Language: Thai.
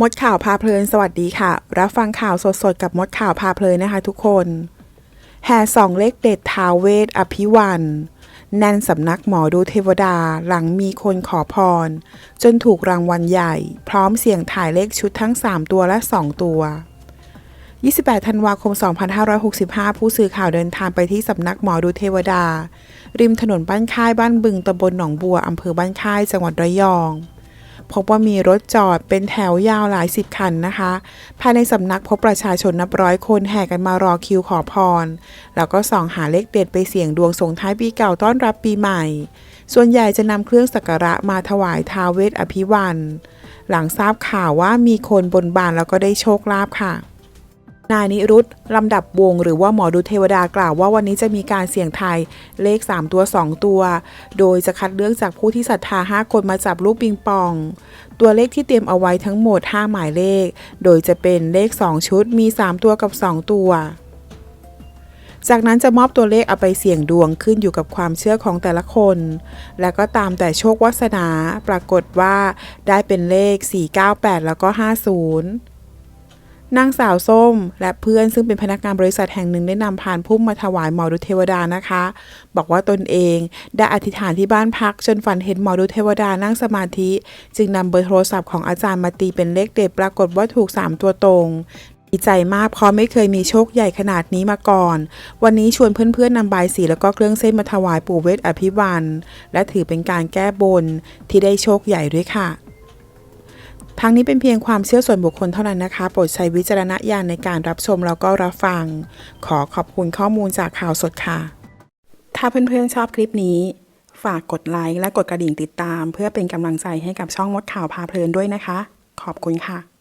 มดข่าวพาเพลินสวัสดีค่ะ รับฟังข่าวสดๆ กับมดข่าวพาเพลินนะคะทุกคน แห่สองเลขเด็ดท้าวเวทอภิวันแน่นสำนักหมอดูเทวดาหลังมีคนขอพร จนถูกรางวัลใหญ่ พร้อมเสี่ยงถ่ายเลขชุดทั้ง 3 ตัวและ 2 ตัว 28 ธันวาคม 2565 ผู้สื่อข่าวเดินทางไปที่สำนักหมอดูเทวดา ริมถนนบ้านค่ายบ้านบึงตำบลหนองบัวอำเภอบ้านค่ายจังหวัดระยอง พบว่ามีรถจอดเป็นแถวยาวหลายสิบคันนะคะ ภายในสำนักพบประชาชนนับร้อยคนแห่กันมารอคิวขอพร แล้วก็ส่องหาเลขเด็ดไปเสี่ยงดวงส่งท้ายปีเก่าต้อนรับปีใหม่ ส่วนใหญ่จะนำเครื่องสักการะมาถวายท้าเวทอภิวัน หลังทราบข่าวว่ามีคนบนบานแล้วก็ได้โชคลาภค่ะ นายนิรุตลำดับวงหรือว่าหมอดูเทวดากล่าวว่าวันนี้จะมีการเสี่ยงทายเลข 3 ตัว 2 ตัว โดยจะคัดเลือกจากผู้ที่ศรัทธา 5 คนมาจับลูกปิงปอง ตัวเลขที่เตรียมเอาไว้ทั้งหมด 5 หมายเลข โดยจะเป็นเลข 2 ชุดมี 3 ตัวกับ 2 ตัว จากนั้นจะมอบตัวเลขเอาไปเสี่ยงดวงขึ้นอยู่กับความเชื่อของแต่ละคน และก็ตามแต่โชควาสนา ปรากฏว่า ได้เป็นเลข 498 แล้วก็ 50 นางสาวส้ม และเพื่อนซึ่งเป็นพนักงานบริษัทแห่งหนึ่งได้นำพานพุ่มมาถวายหมอดูเทวดานะคะ บอกว่าตนเองได้อธิษฐานที่บ้านพักจนฝันเห็นหมอดูเทวดานั่งสมาธิ จึงนำเบอร์โทรศัพท์ของอาจารย์มาตีเป็นเลขเด็ดปรากฏว่าถูก 3 ตัวตรงดีใจมากเพราะไม่เคยมีโชคใหญ่ขนาดนี้มาก่อน วันนี้ชวนเพื่อนๆนำบายสีแล้วก็เครื่องเส้นมาถวายปู่เวทอภิวันและถือเป็นการแก้บนที่ได้โชคใหญ่ด้วยค่ะ ทั้งนี้เป็นเพียงความเชื่อส่วนบุคคลเท่านั้นนะคะ โปรดใช้วิจารณญาณในการรับชมแล้วก็รับฟัง ขอขอบคุณข้อมูลจากข่าวสดค่ะ ถ้าเพื่อนๆชอบคลิปนี้ ฝากกดไลค์และกดกระดิ่งติดตาม เพื่อเป็นกำลังใจให้กับช่องมดข่าวพาเพลินด้วยนะคะ ขอบคุณค่ะ